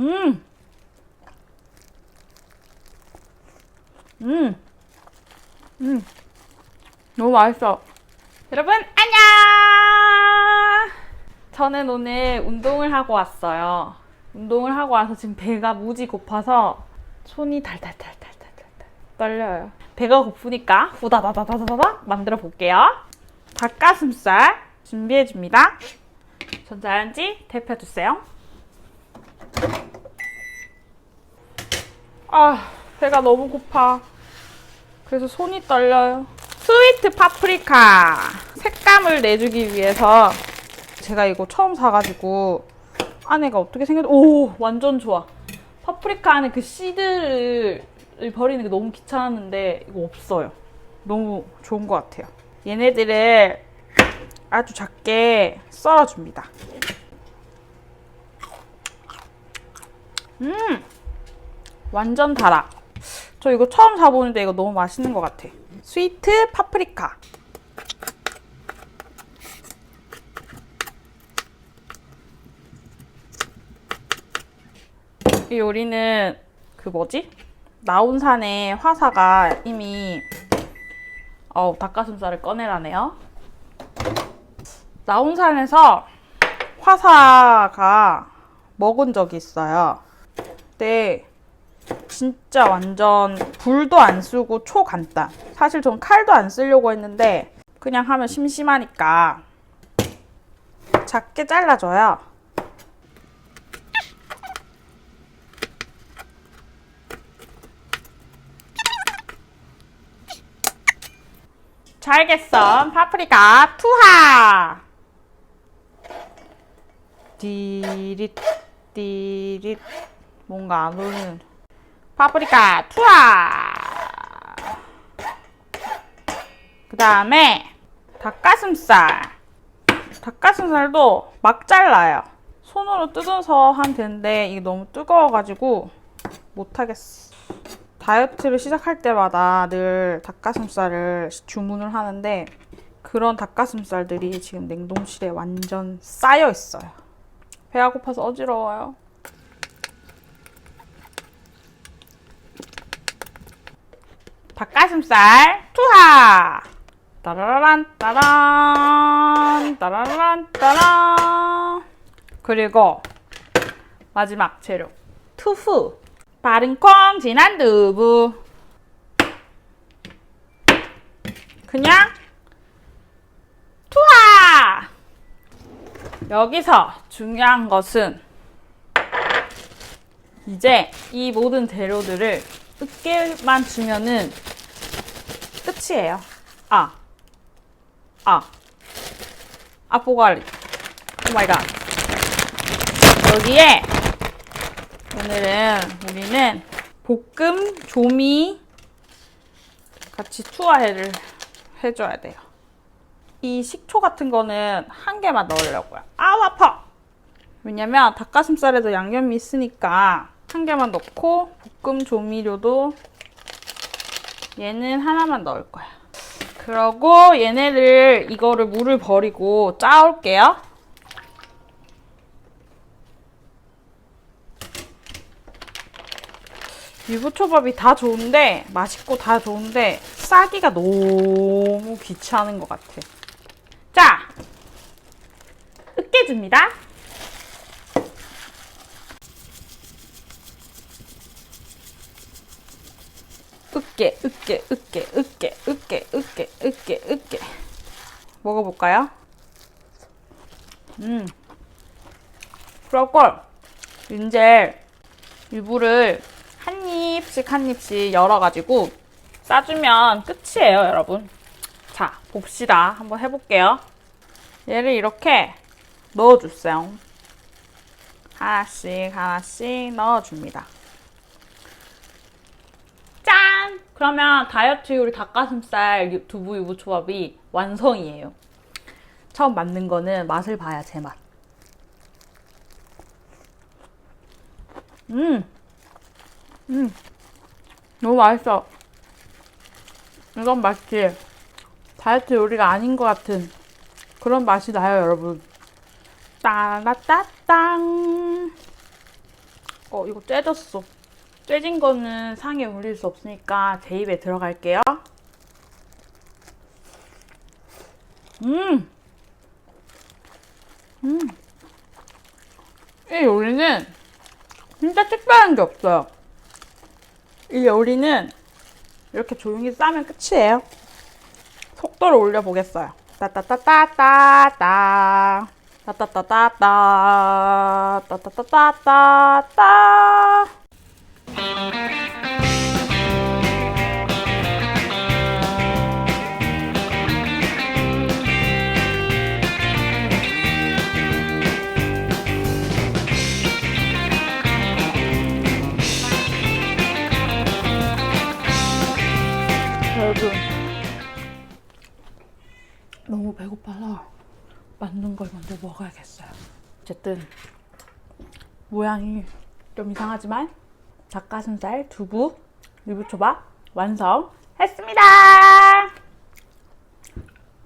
음. 음. 음. 너무 맛있어. 여러분, 안녕! 저는 오늘 운동을 하고 왔어요. 운동을 하고 와서 지금 배가 무지 고파서 손이 달달달달달달 떨려요. 배가 고프니까 후다다다다다다 만들어 볼게요. 닭가슴살 준비해 줍니다. 전자레인지 데펴 주세요. 아, 배가 너무 고파. 그래서 손이 떨려요. 스위트 파프리카 색감을 내주기 위해서 제가 이거 처음 사가지고 안에가 어떻게 생겼? 오, 완전 좋아. 파프리카 안에 그 씨드를 버리는 게 너무 귀찮았는데 이거 없어요. 너무 좋은 것 같아요. 얘네들을 아주 작게 썰어줍니다. 음, 완전 달아. 저 이거 처음 사보는데 이거 너무 맛있는 것 같아. 스위트 파프리카. 이 요리는 그 뭐지? 나온산의 화사가 이미 어우 닭가슴살을 꺼내라네요. 나온산에서 화사가 먹은 적이 있어요. 그때 진짜 완전 불도 안 쓰고 초간단. 사실 전 칼도 안 쓰려고 했는데 그냥 하면 심심하니까 작게 잘라줘요. 썬 파프리카 투하. 디릿 디릿 뭔가 안 오는 파프리카 투하. 그 다음에 닭가슴살. 닭가슴살도 막 잘라요. 손으로 뜯어서 하면 되는데 이게 너무 뜨거워가지고 못하겠어. 다이어트를 시작할 때마다 늘 닭가슴살을 주문을 하는데 그런 닭가슴살들이 지금 냉동실에 완전 쌓여 있어요. 배가 고파서 어지러워요. 닭가슴살 투하! 따라란 따란 따라란 따란. 그리고 마지막 재료. 투후. 바른 콩 진한 두부. 그냥 투하! 여기서 중요한 것은 이제 이 모든 재료들을 으깨만 주면은 끝이에요. 아, 아, 아포갈리. 오 마이 갓. 여기에 오늘은 우리는 볶음 조미 같이 투하해를 해줘야 돼요. 이 식초 같은 거는 한 개만 넣으려고요. 아우 아파! 왜냐면 닭가슴살에도 양념이 있으니까 한 개만 넣고 볶음 조미료도 얘는 하나만 넣을 거야. 그러고 얘네를 이거를 물을 버리고 짜올게요. 유부초밥이 다 좋은데 맛있고 다 좋은데 싸기가 너무 귀찮은 것 같아. 자, 으깨줍니다. 으깨, 으깨, 으깨, 으깨, 으깨, 으깨, 으깨, 으깨. 먹어볼까요? 음. 그러고 이제 유부를 한 입씩 한 입씩 열어가지고 싸주면 끝이에요, 여러분. 자, 봅시다. 한번 해볼게요. 얘를 이렇게 넣어주세요. 하나씩 하나씩 넣어줍니다. 그러면 다이어트 요리 닭가슴살 유- 두부 유부 초밥이 완성이에요. 처음 만든 거는 맛을 봐야 제 맛. 음, 음, 너무 맛있어. 이건 맛있지? 다이어트 요리가 아닌 것 같은 그런 맛이 나요, 여러분. 따라따땅. 어, 이거 째졌어. 째진 거는 상에 올릴 수 없으니까 제 입에 들어갈게요. 음! 음! 이 요리는 진짜 특별한 게 없어요. 이 요리는 이렇게 조용히 싸면 끝이에요. 속도를 올려보겠어요. 따따따따따따. 따따따따따. 따따따따따따. 여러분 너무 배고파서 만든 걸 먼저 먹어야겠어요. 어쨌든 모양이 좀 이상하지만 닭가슴살, 두부, 유부초밥 완성했습니다.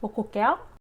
먹고 올게요.